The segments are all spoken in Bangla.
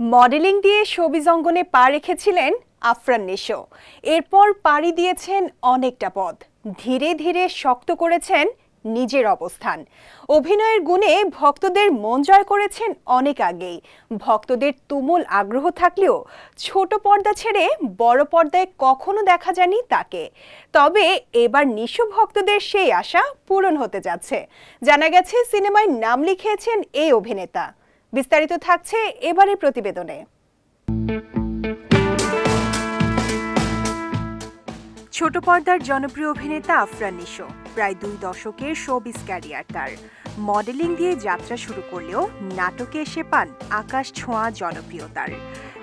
মডেলিং দিয়ে শোবিজ অঙ্গনে পা রেখেছিলেন আফরান নিশো। এরপর পাড়ি দিয়েছেন অনেকটা পথ। ধীরে ধীরে শক্ত করেছেন নিজের অবস্থান। অভিনয়ের গুণে ভক্তদের মন জয় করেছেন অনেক আগেই। ভক্তদের তুমুল আগ্রহ থাকলেও ছোট পর্দা ছেড়ে বড় পর্দায় কখনো দেখা যায়নি তাকে। তবে এবার নিশো ভক্তদের সেই আশা পূরণ হতে যাচ্ছে। জানা গেছে, সিনেমায় নাম লিখিয়েছেন এই অভিনেতা। বিস্তারিত থাকছে এবারে প্রতিবেদনে। ছোট পর্দার জনপ্রিয় অভিনেতা আফরান নিশো, প্রায় দুই দশকের শোবিজ ক্যারিয়ার তার। মডেলিং দিয়ে যাত্রা শুরু করলেও নাটকে এসে পান আকাশ ছোঁয়া জনপ্রিয়তার।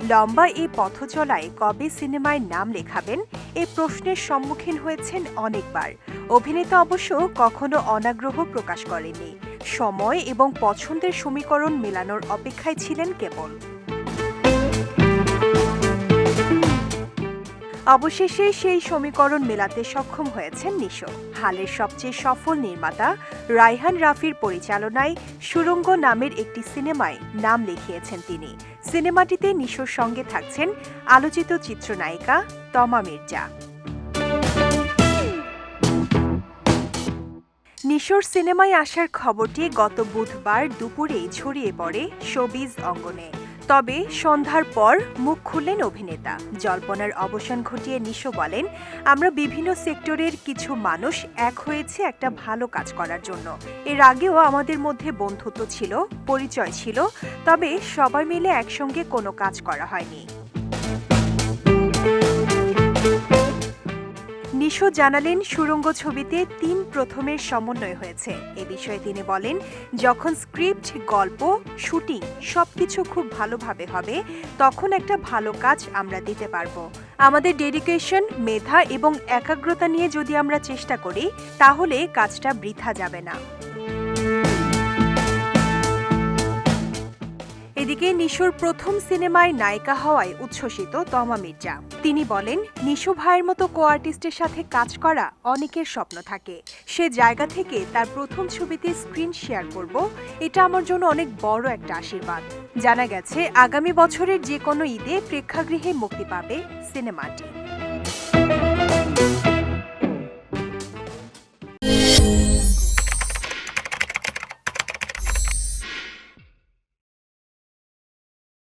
লম্বা এই পথচলায় কবে সিনেমায় নাম লেখাবেন এ প্রশ্নের সম্মুখীন হয়েছেন অনেকবার। অভিনেতা অবশ্য কখনো অনাগ্রহ প্রকাশ করেনি সময় এবং পছন্দের সমীকরণ মেলানোর অপেক্ষায় ছিলেন কেবল। অবশেষে সেই সমীকরণ মেলাতে সক্ষম হয়েছেন নিশো। হালের সবচেয়ে সফল নির্মাতা রায়হান রাফির পরিচালনায় সুরঙ্গ নামের একটি সিনেমায় নাম লিখিয়েছেন তিনি। সিনেমাটিতে নিশোর সঙ্গে থাকছেন আলোচিত চিত্রনায়িকা তমা মির্জা। নিশোর সিনেমায় আসার খবরটি গত বুধবার দুপুরেই ছড়িয়ে পড়ে শোবিজ অঙ্গনে। তবে সন্ধ্যার পর মুখ খুললেন অভিনেতা। জল্পনার অবসান ঘটিয়ে নিশো বলেন, আমরা বিভিন্ন সেক্টরের কিছু মানুষ এক হয়েছে একটা ভালো কাজ করার জন্য। এর আগেও আমাদের মধ্যে বন্ধুত্ব ছিল, পরিচয় ছিল, তবে সবাই মিলে একসঙ্গে কোনো কাজ করা হয়নি। নিশো জানালেন সুরঙ্গ ছবিতে তিন প্রথমের সমন্বয় হয়েছে। এ বিষয়ে তিনি বলেন, যখন স্ক্রিপ্ট, গল্প, শুটিং সবকিছু খুব ভালোভাবে হবে, তখন একটা ভালো কাজ আমরা দিতে পারব। আমাদের ডেডিকেশন, মেধা এবং একাগ্রতা নিয়ে যদি আমরা চেষ্টা করি, তাহলে কাজটা বৃথা যাবে না। এদিকে নিশোর প্রথম সিনেমায় নায়িকা হওয়ায় উচ্ছ্বসিত তমা মির্জা। তিনি বলেন, নিশো ভাইয়ের মতো কো আর্টিস্টের সাথে কাজ করা অনেকের স্বপ্ন থাকে। সে জায়গা থেকে তার প্রথম ছবিতে স্ক্রিন শেয়ার করব, এটা আমার জন্য অনেক বড় একটা আশীর্বাদ। জানা গেছে, আগামী বছরের যে কোনো ঈদে প্রেক্ষাগৃহে মুক্তি পাবে সিনেমাটি।